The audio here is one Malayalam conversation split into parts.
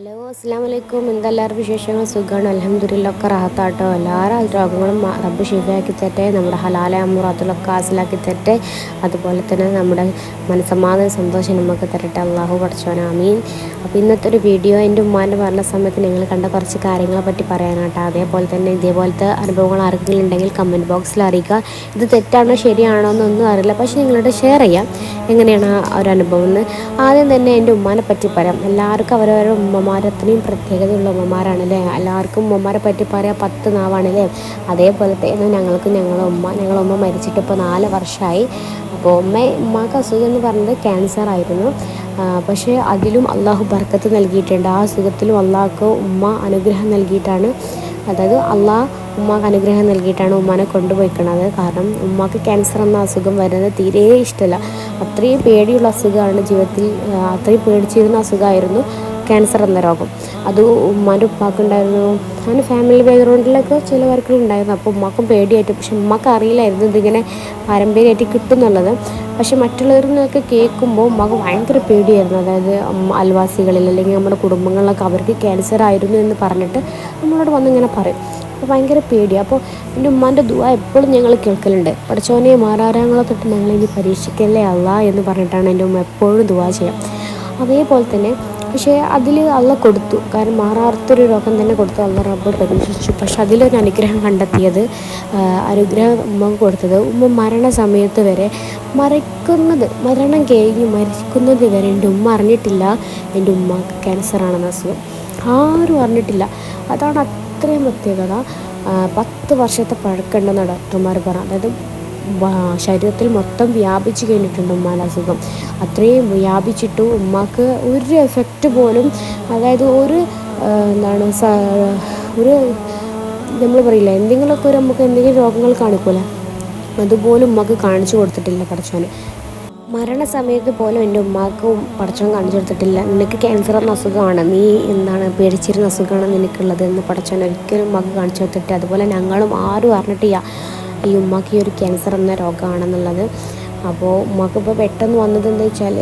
ഹലോ അസ്സാം വലൈക്കും എന്തെല്ലാവരും വിശേഷങ്ങൾ സുഖമാണ് അലഹമ്മദില്ലൊക്കെ റാഹത്താട്ടോ. എല്ലാവരും രോഗങ്ങളും റബ്ബ് ശരിയാക്കി തരട്ടെ നമ്മുടെ ഹലാല അമ്മുറാത്തുലൊക്കെ ഹാസിലാക്കി തരട്ടെ. അതുപോലെ തന്നെ നമ്മുടെ മനസ്സമാധാന സന്തോഷം നമുക്ക് തരട്ടെ. അള്ളാഹു പഠിച്ചോനാമീൻ അപ്പോൾ ഇന്നത്തെ ഒരു വീഡിയോ എന്റെ ഉമ്മാന്റെ പറഞ്ഞ സമയത്ത് നിങ്ങൾ കണ്ട കുറച്ച് കാര്യങ്ങളെ പറ്റി പറയാനാട്ടോ. അതേപോലെ തന്നെ ഇതേപോലത്തെ അനുഭവങ്ങൾ ആർക്കെങ്കിലും ഉണ്ടെങ്കിൽ കമന്റ് ബോക്സിൽ അറിയിക്കുക. ഇത് തെറ്റാണോ ശരിയാണോ എന്നൊന്നും അറിയില്ല. പക്ഷേ നിങ്ങളോട് ഷെയർ ചെയ്യാം. എങ്ങനെയാണ് ആ ഒരു അനുഭവം എന്ന്. ആദ്യം തന്നെ എന്റെ ഉമ്മാനെ പറ്റി പറയാം. എല്ലാവർക്കും അവരവരുടെ ഉമ്മമാർ പ്രത്യേകതയുള്ള പ്രത്യേകതയുള്ള ഉമ്മമാരാണല്ലേ? എല്ലാവർക്കും ഉമ്മമാരെ പറ്റി പറയാൻ പത്ത് നാവാണല്ലേ? അതേപോലെ തന്നെ ഞങ്ങൾക്ക് ഞങ്ങളെ ഉമ്മ ഞങ്ങളെ ഉമ്മ മരിച്ചിട്ട് ഇപ്പോൾ നാല് വർഷമായി അപ്പോൾ ഉമ്മ ഉമ്മാക്ക് അസുഖം എന്ന് പറഞ്ഞത് ക്യാൻസർ ആയിരുന്നു. പക്ഷേ അതിലും അള്ളാഹു ബർക്കത്ത് നൽകിയിട്ടുണ്ട്. ആ അസുഖത്തിലും അള്ളാഹ്ക്ക് ഉമ്മ അനുഗ്രഹം നൽകിയിട്ടാണ്. അതായത് അള്ളാഹ് ഉമ്മാക്ക് അനുഗ്രഹം നൽകിയിട്ടാണ് ഉമ്മാനെ കൊണ്ടുപോയിക്കണത്. കാരണം ഉമ്മാക്ക് ക്യാൻസർ എന്ന അസുഖം വരുന്നത് തീരെ ഇഷ്ടമല്ല അത്രയും പേടിയുള്ള അസുഖമാണ് ജീവിതത്തിൽ അത്രയും പേടിച്ചിരുന്ന അസുഖമായിരുന്നു. ക്യാൻസർ എന്ന രോഗം. അത് ഉമ്മാന്റെ ഉപ്പാക്കുണ്ടായിരുന്നു അങ്ങനെ ഫാമിലി ബാക്ക്ഗ്രൗണ്ടിലൊക്കെ ചില വർക്കുകളുണ്ടായിരുന്നു അപ്പോൾ ഉമ്മാക്കും പേടിയായിട്ട്. പക്ഷെ ഉമ്മാക്ക് അറിയില്ലായിരുന്നു ഇതിങ്ങനെ പാരമ്പര്യമായിട്ട് കിട്ടുന്നുള്ളത്. പക്ഷെ മറ്റുള്ളവരിൽ നിന്നൊക്കെ കേൾക്കുമ്പോൾ ഉമ്മാക്ക് ഭയങ്കര പേടിയായിരുന്നു. അതായത് അൽവാസികളിൽ അല്ലെങ്കിൽ നമ്മുടെ കുടുംബങ്ങളിലൊക്കെ അവർക്ക് ക്യാൻസർ ആയിരുന്നു എന്ന് പറഞ്ഞിട്ട് നമ്മളോട് വന്നിങ്ങനെ പറയും. അപ്പോൾ ഭയങ്കര പേടിയാണ് അപ്പോൾ എന്റെ ഉമ്മാന്റെ ദുവ എപ്പോഴും ഞങ്ങൾ കേൾക്കലുണ്ട്. പഠിച്ചോനെ മാറാരാങ്ങളെ തൊട്ട് ഞങ്ങളിനി പരീക്ഷിക്കല്ലേ അല്ല എന്ന് പറഞ്ഞിട്ടാണ് എന്റെ ഉമ്മ എപ്പോഴും ദുവ ചെയ്യാം. അതേപോലെ തന്നെ പക്ഷേ അതിൽ അള്ള കൊടുത്തു. കാരണം മാറാത്തൊരു രോഗം തന്നെ കൊടുത്തു. അള്ള റബ്ബ് പരീക്ഷിച്ചു. പക്ഷെ അതിലൊരു അനുഗ്രഹം കണ്ടെത്തിയത് അനുഗ്രഹം ഉമ്മ കൊടുത്തത് ഉമ്മ മരണസമയത്ത് വരെ മരിക്കുന്നത് മരണം കഴിഞ്ഞ് മരിക്കുന്നത് വരെ എന്റെ ഉമ്മ അറിഞ്ഞിട്ടില്ല. എന്റെ ഉമ്മക്ക് ക്യാൻസറാണെന്ന അസുഖം. ആരും അറിഞ്ഞിട്ടില്ല. അതാണ് അത്രയും പ്രത്യേകത. പത്ത് വർഷത്തെ പഴക്കമുണ്ടെന്ന് ഡോക്ടർമാർ പറഞ്ഞു അതായത് ശരീരത്തിൽ മൊത്തം വ്യാപിച്ചു കഴിഞ്ഞിട്ടുണ്ട് ഉമ്മാന്റെ അസുഖം. അത്രയും വ്യാപിച്ചിട്ടും ഉമ്മാക്ക് ഒരു എഫക്റ്റ് പോലും അതായത് ഒരു എന്താണ് ഒരു നമ്മൾ പറയില്ല എന്തെങ്കിലുമൊക്കെ ഒരു നമുക്ക് എന്തെങ്കിലും രോഗങ്ങൾ കാണിക്കൂല അതുപോലും ഉമ്മക്ക് കാണിച്ചു കൊടുത്തിട്ടില്ല പഠിച്ചോന് മരണസമയത്ത് പോലും എന്റെ ഉമ്മാക്കും പടച്ചവൻ കാണിച്ചു കൊടുത്തിട്ടില്ല. നിനക്ക് ക്യാൻസർ എന്ന അസുഖമാണ് നീ എന്താണ് പേടിച്ചിരുന്ന അസുഖമാണ് നിനക്കുള്ളത് എന്ന് പടച്ചവൻ ഒരിക്കലും ഉമ്മാക്ക് കാണിച്ചു കൊടുത്തിട്ട് അതുപോലെ ഞങ്ങളും ആരും അറിഞ്ഞിട്ടില്ല. ഈ ഉമ്മാക്ക് ഈ ഒരു ക്യാൻസർ എന്ന രോഗമാണെന്നുള്ളത്. അപ്പോൾ ഉമ്മാക്ക് ഇപ്പോൾ പെട്ടെന്ന് വന്നത് എന്താ വെച്ചാൽ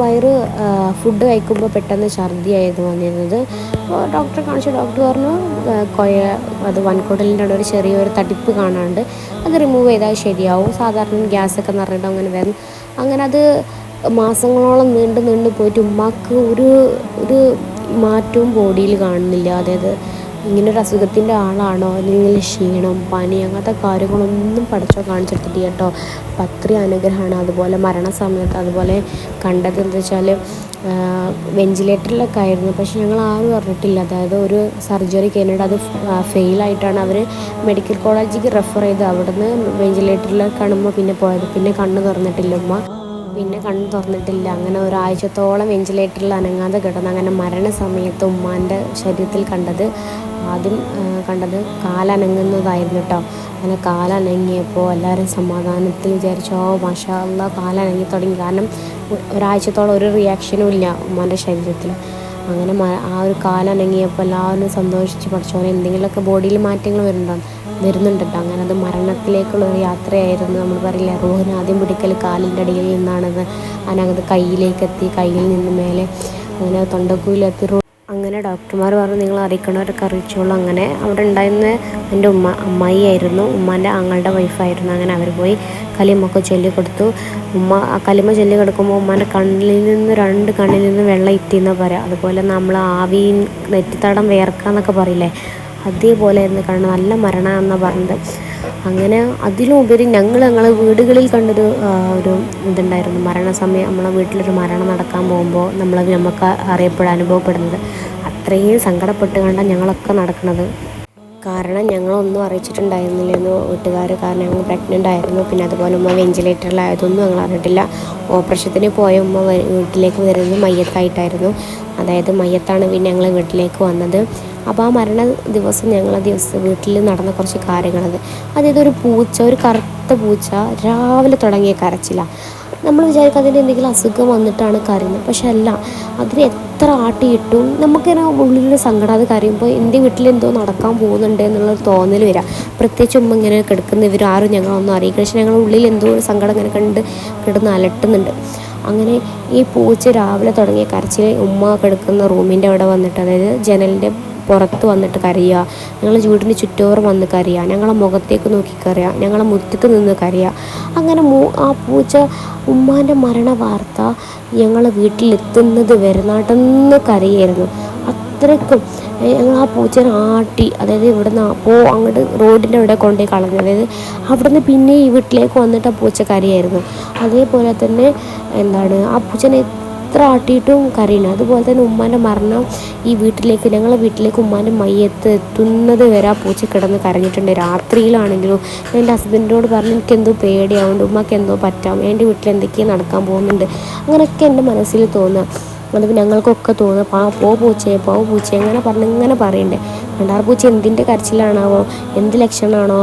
വയറ് ഫുഡ് കഴിക്കുമ്പോൾ പെട്ടെന്ന് ഛർദിയായിരുന്നു വന്നിരുന്നത്. അപ്പോൾ ഡോക്ടറെ കാണിച്ചു ഡോക്ടർ പറഞ്ഞു കൊയ അത് വൻകുടലിന്റെ അവിടെ ഒരു ചെറിയൊരു തടിപ്പ് കാണാണ്ട് അത് റിമൂവ് ചെയ്താൽ ശരിയാവും. സാധാരണ ഗ്യാസൊക്കെ നിറഞ്ഞിട്ട് അങ്ങനെ വരും അങ്ങനെ അത് മാസങ്ങളോളം നീണ്ടു നീണ്ടു പോയിട്ട് ഉമ്മാക്ക് ഒരു ഒരു മാറ്റവും ബോഡിയിൽ കാണുന്നില്ല. അതായത് ഇങ്ങനെ ഒരു അസുഖത്തിന്റെ ആളാണോ? അല്ലെങ്കിൽ ക്ഷീണം പനി അങ്ങനത്തെ കാര്യങ്ങളൊന്നും പഠിച്ചോ കാണിച്ചെടുത്തിട്ട് കേട്ടോ. അത്രയും അനുഗ്രഹമാണ്. അതുപോലെ മരണസമയത്ത് അതുപോലെ കണ്ടത് എന്താ വെച്ചാൽ വെന്റിലേറ്ററിലൊക്കെ ആയിരുന്നു. പക്ഷെ ഞങ്ങൾ ആരും പറഞ്ഞിട്ടില്ല അതായത് ഒരു സർജറി കഴിഞ്ഞിട്ട് അത് ഫെയിലായിട്ടാണ് അവർ മെഡിക്കൽ കോളേജിലേക്ക് റെഫർ ചെയ്ത് അവിടുന്ന് വെന്റിലേറ്ററിലേക്ക് കാണുമ്പോൾ പിന്നെ പോയത്. പിന്നെ കണ്ണ് തുറന്നിട്ടില്ല ഉമ്മ. പിന്നെ കണ്ണു തുറന്നിട്ടില്ല. അങ്ങനെ ഒരാഴ്ചത്തോളം വെന്റിലേറ്ററിൽ അനങ്ങാതെ കിടന്നു അങ്ങനെ മരണസമയത്ത് ഉമ്മാന്റെ ശരീരത്തിൽ കണ്ടത് ആദ്യം കണ്ടത് കാലനങ്ങുന്നതായിരുന്നു കേട്ടോ അങ്ങനെ കാലനങ്ങിയപ്പോൾ എല്ലാവരും സമാധാനത്തിൽ വിചാരിച്ചോ ഓ മാഷാ അല്ലാ കാലനങ്ങി തുടങ്ങി. കാരണം ഒരാഴ്ചത്തോളം ഒരു റിയാക്ഷനും ഇല്ല ഉമ്മാന്റെ ശരീരത്തിൽ. അങ്ങനെ ആ ഒരു കാലനങ്ങിയപ്പോൾ എല്ലാവരും സന്തോഷിച്ച് പഠിച്ചോനെ എന്തെങ്കിലുമൊക്കെ ബോഡിയിൽ മാറ്റങ്ങൾ വരുന്നുണ്ടോ? വരുന്നുണ്ടല്ലോ. അങ്ങനെ അത് മരണത്തിലേക്കുള്ള ഒരു യാത്രയായിരുന്നു. നമ്മൾ പറയില്ല റോഹിന് ആദ്യം പിടിക്കൽ കാലിന്റെ അടിയിൽ നിന്നാണത് അതിനകത്ത് കയ്യിലേക്ക് എത്തി കയ്യിൽ നിന്ന് മേലെ അങ്ങനെ തൊണ്ടക്കൂലെത്തി റോ അങ്ങനെ ഡോക്ടർമാർ പറഞ്ഞു നിങ്ങൾ അറിയിക്കണവരൊക്കെ അറിയിച്ചോളൂ. അങ്ങനെ അവിടെ ഉണ്ടായിരുന്ന എന്റെ ഉമ്മ അമ്മായി ആയിരുന്നു ഉമ്മാന്റെ ആങ്ങളുടെ വൈഫായിരുന്നു. അങ്ങനെ അവർ പോയി കലിമൊക്കെ ചൊല്ലി കൊടുത്തു. ഉമ്മ ആ കലിമ ചൊല്ലി കൊടുക്കുമ്പോൾ ഉമ്മാന്റെ കണ്ണിൽ നിന്ന് രണ്ട് കണ്ണിൽ നിന്ന് വെള്ളം ഇറ്റിയെന്നാണ് പറയാം. അതുപോലെ നമ്മൾ ആവിയും നെറ്റിത്തടം വേർക്കാന്നൊക്കെ പറയില്ലേ അതേപോലെ ആയിരുന്നു കാരണം നല്ല മരണമാണെന്നാണ് പറഞ്ഞത്. അങ്ങനെ അതിലുപരി ഞങ്ങൾ ഞങ്ങളെ വീടുകളിൽ കണ്ടൊരു ഒരു ഇതുണ്ടായിരുന്നു. മരണസമയം നമ്മളെ വീട്ടിലൊരു മരണം നടക്കാൻ പോകുമ്പോൾ നമ്മൾ നമുക്ക് അറിയപ്പെടാൻ അനുഭവപ്പെടുന്നത്. അത്രയും സങ്കടപ്പെട്ട് കണ്ടാണ് ഞങ്ങളൊക്കെ നടക്കുന്നത് കാരണം ഞങ്ങളൊന്നും അറിയിച്ചിട്ടുണ്ടായിരുന്നില്ലെന്ന് വീട്ടുകാർ കാരണം ഞങ്ങൾ പ്രഗ്നന്റ് ആയിരുന്നു. പിന്നെ അതുപോലെ ഉമ്മ വെന്റിലേറ്ററിലായതൊന്നും ഞങ്ങൾ അറിഞ്ഞിട്ടില്ല. ഓപ്പറേഷത്തിന് പോയ ഉമ്മ വീട്ടിലേക്ക് വരുന്നത് മയ്യത്തായിട്ടായിരുന്നു. അതായത് മയ്യത്താണ് പിന്നെ ഞങ്ങൾ വീട്ടിലേക്ക് വന്നത്. അപ്പോൾ ആ മരണ ദിവസം ഞങ്ങൾ ദിവസം വീട്ടിൽ നടന്ന കുറച്ച് കാര്യങ്ങളത്. അതായത് ഒരു പൂച്ച ഒരു കറുത്ത പൂച്ച രാവിലെ തുടങ്ങിയ കരച്ചിലാണ് നമ്മൾ വിചാരിക്കും അതിന് എന്തെങ്കിലും അസുഖം വന്നിട്ടാണ് കരയുന്നത്. പക്ഷെ അല്ല അതിന് എത്ര ആട്ടിയിട്ടും നമുക്കിങ്ങനെ ഉള്ളിലൊരു സങ്കടം. അത് കരയുമ്പോൾ എന്റെ വീട്ടിൽ എന്തോ നടക്കാൻ പോകുന്നുണ്ട് എന്നുള്ളൊരു തോന്നൽ വരാം പ്രത്യേകിച്ച് ഉമ്മ ഇങ്ങനെ കിടക്കുന്ന ഇവരാരും ഞങ്ങളൊന്നും അറിയിക്കുക പക്ഷെ ഞങ്ങളുടെ ഉള്ളിൽ എന്തോ ഒരു സങ്കടം ഇങ്ങനെ കണ്ട് കിടന്ന് അലട്ടുന്നുണ്ട്. അങ്ങനെ ഈ പൂച്ച രാവിലെ തുടങ്ങിയ കരച്ചിൽ ഉമ്മ കിടക്കുന്ന റൂമിന്റെ അവിടെ വന്നിട്ട് അതായത് ജനലിന്റെ പുറത്ത് വന്നിട്ട് കരയുക ഞങ്ങൾ വീടിന് ചുറ്റോറും വന്ന് കരയുക ഞങ്ങളെ മുഖത്തേക്ക് നോക്കി കരയുക ഞങ്ങളെ മുറ്റത്ത് നിന്ന് കരയുക. അങ്ങനെ ആ പൂച്ച ഉമ്മാന്റെ മരണ വാർത്ത ഞങ്ങളെ വീട്ടിലെത്തുന്നത് വരെ നടന്ന് കരയായിരുന്നു. അത്രയ്ക്കും. ഞങ്ങൾ ആ പൂച്ചനെ ആട്ടി അതായത് ഇവിടുന്ന് പോ അങ്ങോട്ട് റോഡിന്റെ അവിടെ കൊണ്ടുപോയി കളഞ്ഞു. അതായത് അവിടുന്ന് പിന്നെ ഈ വീട്ടിലേക്ക് വന്നിട്ട് ആ പൂച്ച കരയായിരുന്നു അതേപോലെ തന്നെ എന്താണ് ആ പൂച്ചനെ എത്ര ആട്ടിയിട്ടും കറിയുണ്ട് അതുപോലെ തന്നെ ഉമ്മാന്റെ മരണം ഈ വീട്ടിലേക്ക് ഞങ്ങളെ വീട്ടിലേക്ക് ഉമ്മാന്റെ മയ്യത്ത് എത്തുന്നത് വരെ ആ പൂച്ച കിടന്ന് കരഞ്ഞിട്ടുണ്ട്. രാത്രിയിലാണെങ്കിലും എന്റെ ഹസ്ബൻഡിനോട് പറഞ്ഞു എനിക്ക് എന്തോ പേടിയാവുന്നുണ്ട് ഉമ്മക്ക് എന്തോ പറ്റാം. എന്റെ വീട്ടിൽ എന്തൊക്കെയോ നടക്കാൻ പോകുന്നുണ്ട്. അങ്ങനെയൊക്കെ എന്റെ മനസ്സിൽ തോന്നുക. അതിപ്പോൾ ഞങ്ങൾക്കൊക്കെ തോന്നുക പാ പോ പൂച്ചയെ പോ പൂച്ചയെ അങ്ങനെ പറഞ്ഞ് ഇങ്ങനെ പറയണ്ടേ. രണ്ടാർ പൂച്ച എന്തിന്റെ കരച്ചിലാണാവോ എന്ത് ലക്ഷണമാണോ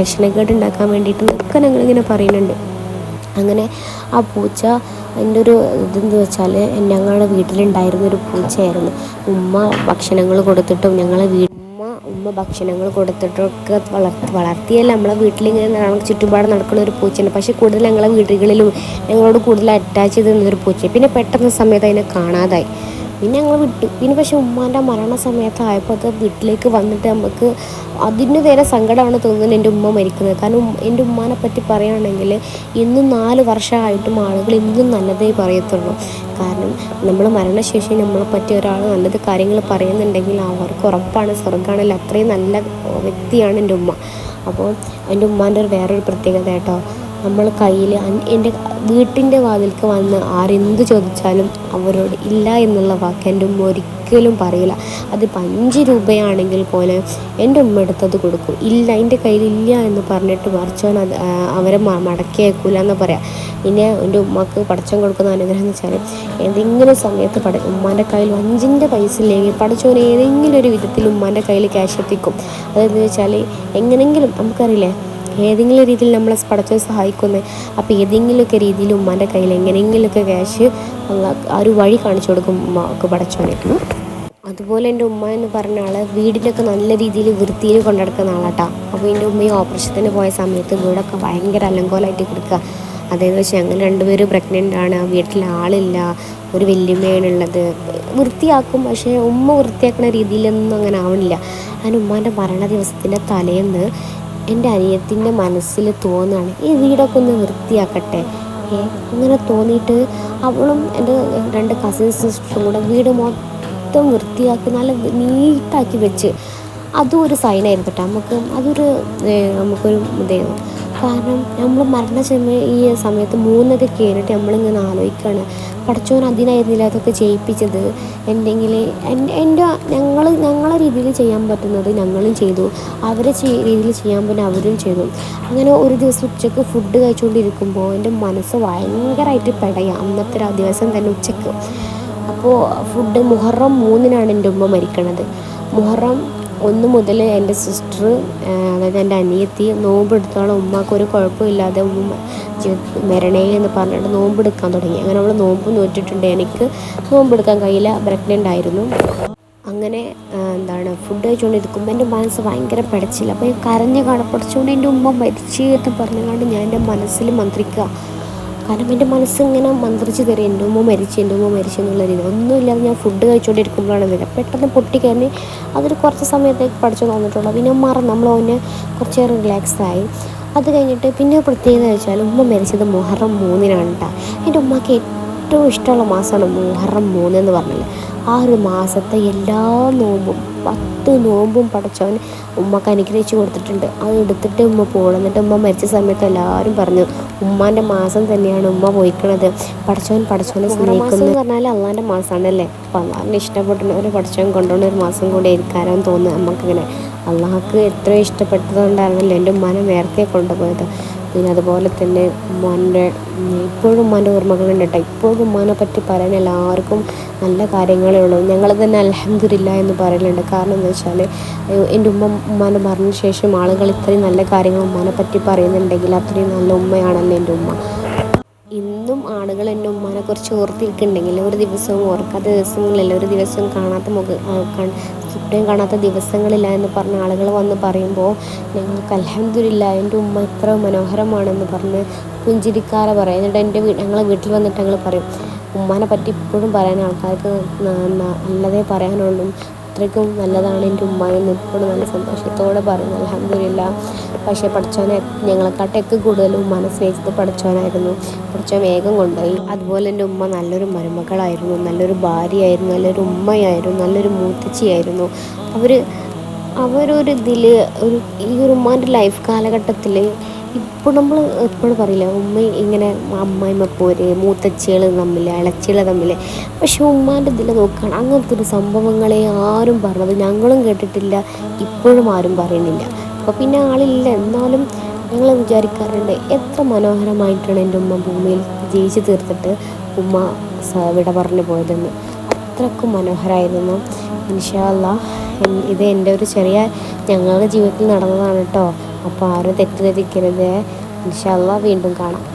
ലക്ഷണക്കേട് ഉണ്ടാക്കാൻ വേണ്ടിയിട്ട് ഒക്കെ ഞങ്ങളിങ്ങനെ പറയുന്നുണ്ട് അങ്ങനെ ആ പൂച്ച എന്റെ ഒരു ഇതെന്ന് വെച്ചാൽ ഞങ്ങളുടെ വീട്ടിലുണ്ടായിരുന്നൊരു പൂച്ചയായിരുന്നു. ഉമ്മ ഭക്ഷണങ്ങൾ കൊടുത്തിട്ടും ഞങ്ങളെ വീ ഉമ്മ ഭക്ഷണങ്ങൾ കൊടുത്തിട്ടൊക്കെ വളർത്തി വളർത്തിയല്ല നമ്മളെ വീട്ടിലിങ്ങനെ നട- ചുറ്റുപാട് നടക്കുന്ന ഒരു പൂച്ചയാണ്. പക്ഷേ കൂടുതൽ ഞങ്ങളെ വീടുകളിലും ഞങ്ങളോട് കൂടുതൽ അറ്റാച്ച് ചെയ്ത് നിന്നൊരു പൂച്ച പിന്നെ പെട്ടെന്ന് സമയത്ത് അതിനെ കാണാതായി. പിന്നെ ഞങ്ങൾ വിട്ടു. പിന്നെ പക്ഷെ ഉമ്മാന്റെ മരണ സമയത്തായപ്പോൾ അത് വീട്ടിലേക്ക് വന്നിട്ട് നമുക്ക് അതിന് വരെ സങ്കടമാണ് തോന്നുന്നത് എന്റെ ഉമ്മ മരിക്കുന്നത്. കാരണം എന്റെ ഉമ്മാനെ പറ്റി പറയുകയാണെങ്കിൽ ഇന്നും നാല് വർഷമായിട്ടും ആളുകൾ ഇന്നും നല്ലതേ പറയത്തുള്ളൂ. കാരണം നമ്മൾ മരണശേഷം നമ്മളെ പറ്റി ഒരാൾ നല്ലത് കാര്യങ്ങൾ പറയുന്നുണ്ടെങ്കിൽ അവർക്ക് ഉറപ്പാണ് സ്വർഗമാണെങ്കിൽ അത്രയും നല്ല വ്യക്തിയാണ് എന്റെ ഉമ്മ. അപ്പോൾ എന്റെ ഉമ്മാന്റെ ഒരു വേറൊരു പ്രത്യേകത കേട്ടോ. നമ്മൾ കയ്യിൽ എന്റെ വീട്ടിന്റെ വാതിൽക്ക് വന്ന് ആരെന്ത് ചോദിച്ചാലും അവരോട് ഇല്ല എന്നുള്ള വാക്ക് എന്റെ ഉമ്മ ഒരിക്കലും പറയില്ല. അത് അഞ്ച് രൂപയാണെങ്കിൽ പോലെ എന്റെ ഉമ്മ എടുത്തത് കൊടുക്കും. ഇല്ല എന്റെ കയ്യിലില്ല എന്ന് പറഞ്ഞിട്ട് മറിച്ചവൻ അത് അവരെ മടക്കിയേക്കൂല എന്ന് പറയാം. പിന്നെ എന്റെ ഉമ്മക്ക് പടച്ചോൻ കൊടുക്കുന്ന അനുഗ്രഹം എന്ന് വെച്ചാൽ ഏതെങ്കിലും സമയത്ത് പട ഉമ്മാന്റെ കയ്യിൽ അഞ്ചിന്റെ പൈസ ഇല്ലെങ്കിൽ പടച്ചോൻ ഏതെങ്കിലും ഒരു വിധത്തിൽ ഉമ്മാന്റെ കയ്യിൽ ക്യാഷ് എത്തിക്കും. അതെന്ന് വെച്ചാൽ എങ്ങനെങ്കിലും നമുക്കറിയില്ലേ ഏതെങ്കിലും രീതിയിൽ നമ്മളെ പടച്ചോൻ സഹായിക്കുന്നത് അപ്പോൾ ഏതെങ്കിലുമൊക്കെ രീതിയിൽ ഉമ്മാന്റെ കയ്യിൽ എങ്ങനെയെങ്കിലുമൊക്കെ ക്യാഷ് ആ ഒരു വഴി കാണിച്ചു കൊടുക്കും ഉമ്മക്ക് പടച്ചോനെ. അതുപോലെ എന്റെ ഉമ്മ എന്ന് പറഞ്ഞ ആൾ വീടിനൊക്കെ നല്ല രീതിയിൽ വൃത്തിയിൽ കൊണ്ടെടുക്കുന്ന ആളാട്ടാ. അപ്പോൾ എന്റെ ഉമ്മയും ഓപ്പറേഷത്തിന് പോയ സമയത്ത് വീടൊക്കെ ഭയങ്കര അലങ്കോലമായിട്ട് കിടക്കുക. അതായത് വെച്ചാൽ ഞങ്ങൾ രണ്ടുപേരും പ്രഗ്നന്റ് ആണ്. വീട്ടിൽ ആളില്ല. ഒരു വല്യമ്മയാണുള്ളത് വൃത്തിയാക്കും. പക്ഷേ ഉമ്മ വൃത്തിയാക്കുന്ന രീതിയിലൊന്നും അങ്ങനെ ആവണില്ല. അതിന് ഉമ്മാന്റെ മരണ ദിവസത്തിന്റെ തലേന്ന് എന്റെ അനിയത്തിന്റെ മനസ്സിൽ തോന്നുകയാണ് ഈ വീടൊക്കെ ഒന്ന് വൃത്തിയാക്കട്ടെ. അങ്ങനെ തോന്നിയിട്ട് അവളും എന്റെ രണ്ട് കസിൻ സിസ്റ്ററും കൂടെ വീട് മൊത്തം വൃത്തിയാക്കി നല്ല നീറ്റാക്കി വെച്ച് അതും ഒരു സൈനായിരുന്നു കേട്ടോ. നമുക്ക് അതൊരു നമുക്കൊരു ഇതായിരുന്നു കാരണം നമ്മൾ മരണ മരണസമയ ഈ സമയത്ത് മൂന്നൊക്കെ കയറിയിട്ട് നമ്മളിങ്ങനെ ആലോചിക്കുകയാണ് പഠിച്ചോൻ അതിനായിരുന്നില്ല അതൊക്കെ ചെയ്യിപ്പിച്ചത് എന്തെങ്കിൽ എന്റെ ഞങ്ങൾ ഞങ്ങളെ രീതിയിൽ ചെയ്യാൻ പറ്റുന്നത് ഞങ്ങളും ചെയ്തു. അവരെ രീതിയിൽ ചെയ്യാൻ പറ്റുന്ന അവരും ചെയ്തു. അങ്ങനെ ഒരു ദിവസം ഉച്ചയ്ക്ക് ഫുഡ് കഴിച്ചുകൊണ്ടിരിക്കുമ്പോൾ എന്റെ മനസ്സ് ഭയങ്കരമായിട്ട് പെടയാം. അന്നത്തെ ഒരു ദിവസം തന്നെ ഉച്ചയ്ക്ക്. അപ്പോൾ ഫുഡ് മുഹറം മൂന്നിനാണ് എന്റെ ഉമ്മ മരിക്കണത്. മുഹറം ഒന്ന് മുതൽ എന്റെ സിസ്റ്റർ അതായത് എന്റെ അനിയത്തി നോമ്പെടുത്തോളം ഉമ്മക്ക് ഒരു കുഴപ്പമില്ലാതെ ഉമ്മ മരണേ എന്ന് പറഞ്ഞിട്ട് നോമ്പെടുക്കാൻ തുടങ്ങി. അങ്ങനെ അവൾ നോമ്പ് നോറ്റിട്ടുണ്ട്. എനിക്ക് നോമ്പെടുക്കാൻ കഴിയില്ല. പ്രഗ്നന്റ് ആയിരുന്നു. അങ്ങനെ എന്താണ് ഫുഡ് കഴിച്ചുകൊണ്ടിരിക്കുമ്പോൾ എന്റെ മനസ്സ് ഭയങ്കര പിടച്ചില്ല. അപ്പോൾ കരഞ്ഞ് കാണപ്പെടിച്ചുകൊണ്ട് എന്റെ ഉമ്മ മരിച്ചു എന്ന് പറഞ്ഞുകൊണ്ട് ഞാൻ എന്റെ മനസ്സിൽ മന്ത്രിക്കുക. കാരണം എന്റെ മനസ്സ് ഇങ്ങനെ മന്ത്രിച്ച് തരും എന്റെ ഉമ്മ മരിച്ചു എന്റെ ഉമ്മ മരിച്ചു എന്നുള്ള രീതി. ഒന്നുമില്ലാതെ ഞാൻ ഫുഡ് കഴിച്ചുകൊണ്ടിരിക്കുമ്പോഴാണ് വരിക. പെട്ടെന്ന് പൊട്ടിക്കയറി അതൊരു കുറച്ച് സമയത്തേക്ക് പഠിച്ചു തോന്നിട്ടുള്ളൂ പിന്നെ മറന്ന്. നമ്മൾ അവനെ റിലാക്സായി റിലാക്സ് ആയി. അത് കഴിഞ്ഞിട്ട് പിന്നെ പ്രത്യേകത വെച്ചാൽ ഉമ്മ മരിച്ചത് മുഹറം മൂന്നിനാണ് കേട്ടോ എന്റെ ഉമ്മക്ക് ഏറ്റവും ഇഷ്ടമുള്ള മാസമാണ് മുഹറം മൂന്ന് എന്ന് പറഞ്ഞാൽ ആ ഒരു മാസത്തെ എല്ലാ നോമ്പും പത്ത് നോമ്പും പടച്ചവൻ ഉമ്മക്ക് അനുഗ്രഹിച്ച് കൊടുത്തിട്ടുണ്ട്. അത് എടുത്തിട്ട് ഉമ്മ പോകണം എന്നിട്ട് ഉമ്മ മരിച്ച സമയത്ത് എല്ലാവരും പറഞ്ഞു ഉമ്മാന്റെ മാസം തന്നെയാണ് ഉമ്മ പോയിക്കണത്. പടച്ചവൻ പടച്ചവനെ സ്നേഹിക്കുന്നത് എന്ന് പറഞ്ഞാൽ അള്ളാന്റെ മാസമാണ് അല്ലേ അപ്പോൾ അള്ളാഹിനെ ഒരു പടച്ചവൻ കൊണ്ടുപോകുന്ന ഒരു മാസം കൂടെ ഇരിക്കാനോ തോന്നുന്നു നമുക്കിങ്ങനെ അള്ളാഹ്ക്ക് എത്ര ഇഷ്ടപ്പെട്ടതുകൊണ്ടാണല്ലോ എന്റെ ഉമ്മാനെ നേരത്തെ കൊണ്ടുപോയത്. പിന്നെ അതുപോലെ തന്നെ ഉമ്മാന്റെ ഇപ്പോഴും ഉമ്മാന്റെ ഓർമ്മകളുണ്ട് കേട്ടോ. ഇപ്പോഴും ഉമ്മാനെ പറ്റി പറയാൻ എല്ലാവർക്കും നല്ല കാര്യങ്ങളേ ഉള്ളൂ. ഞങ്ങൾ തന്നെ അലഹമില്ല എന്ന് പറയലുണ്ട്. കാരണം എന്താ വെച്ചാൽ എന്റെ ഉമ്മ ഉമ്മാനെ പറഞ്ഞ ശേഷം ആളുകൾ ഇത്രയും നല്ല കാര്യങ്ങൾ ഉമ്മാനെ പറ്റി പറയുന്നുണ്ടെങ്കിൽ അത്രയും നല്ല ഉമ്മയാണല്ലോ എന്റെ ഉമ്മ. ആളുകൾ എന്റെ ഉമ്മാനെ കുറിച്ച് ഓർത്തിരിക്കുന്നുണ്ടെങ്കിൽ ഒരു ദിവസവും ഓർക്കാത്ത ദിവസങ്ങളില്ല ഒരു ദിവസവും കാണാത്ത മുഖ ചുറ്റും കാണാത്ത ദിവസങ്ങളില്ല എന്ന് പറഞ്ഞ ആളുകൾ വന്ന് പറയുമ്പോൾ ഞങ്ങൾക്ക് അലഹമില്ല എന്റെ ഉമ്മ എത്ര മനോഹരമാണെന്ന് പറഞ്ഞ് പുഞ്ചിരിക്കാറെ പറയും. എന്നിട്ട് എന്റെ വീ ഞങ്ങളെ വീട്ടിൽ വന്നിട്ട് ഞങ്ങൾ പറയും ഉമ്മാനെ പറ്റി ഇപ്പോഴും പറയാൻ ആൾക്കാർക്ക് നല്ലതേ പറയാനുള്ളൂ. അത്രയ്ക്കും നല്ലതാണ് എന്റെ ഉമ്മ എന്ന് ഇപ്പോഴും നല്ല സന്തോഷത്തോടെ പറഞ്ഞു അലഹമില്ല പക്ഷേ പഠിച്ചവനെ ഞങ്ങളെക്കാട്ടൊക്കെ കൂടുതൽ ഉമ്മാനെ സ്നേഹിച്ചത് പഠിച്ചവനായിരുന്നു. പഠിച്ചവൻ വേഗം കൊണ്ടുപോയി. അതുപോലെ എന്റെ ഉമ്മ നല്ലൊരു മരുമകളായിരുന്നു നല്ലൊരു ഭാര്യയായിരുന്നു നല്ലൊരു ഉമ്മയായിരുന്നു നല്ലൊരു മൂത്തച്ചിയായിരുന്നു. അവർ അവരൊരു ഇതിൽ ഒരു ഈ ഒരു ഉമ്മാന്റെ ലൈഫ് കാലഘട്ടത്തിൽ ഇപ്പോൾ നമ്മൾ എപ്പോഴും പറയില്ല ഉമ്മ ഇങ്ങനെ അമ്മായിമ്മ പോര് മൂത്തച്ചികൾ തമ്മിൽ ഇളച്ചികൾ തമ്മിൽ പക്ഷെ ഉമ്മാന്റെ ഇതിൽ നോക്കുകയാണ് അങ്ങനത്തെ ഒരു സംഭവങ്ങളെ ആരും പറഞ്ഞത് ഞങ്ങളും കേട്ടിട്ടില്ല ഇപ്പോഴും ആരും പറയുന്നില്ല. അപ്പോൾ പിന്നെ ആളില്ല എന്നാലും ഞങ്ങൾ വിചാരിക്കാറുണ്ട് എത്ര മനോഹരമായിട്ടാണ് എന്റെ ഉമ്മ ഭൂമിയിൽ ജയിച്ചു തീർത്തിട്ട് ഉമ്മ വിട പറഞ്ഞു പോയതെന്ന്. അത്രക്കും മനോഹരമായിരുന്നു ഇൻഷാല്ല ഇത് എന്റെ ഒരു ചെറിയ ഞങ്ങളുടെ ജീവിതത്തിൽ നടന്നതാണ് കേട്ടോ. അപ്പോൾ ആരും തെറ്റിദ്ധരിക്കരുത്. ഇൻഷാല്ല വീണ്ടും കാണാം.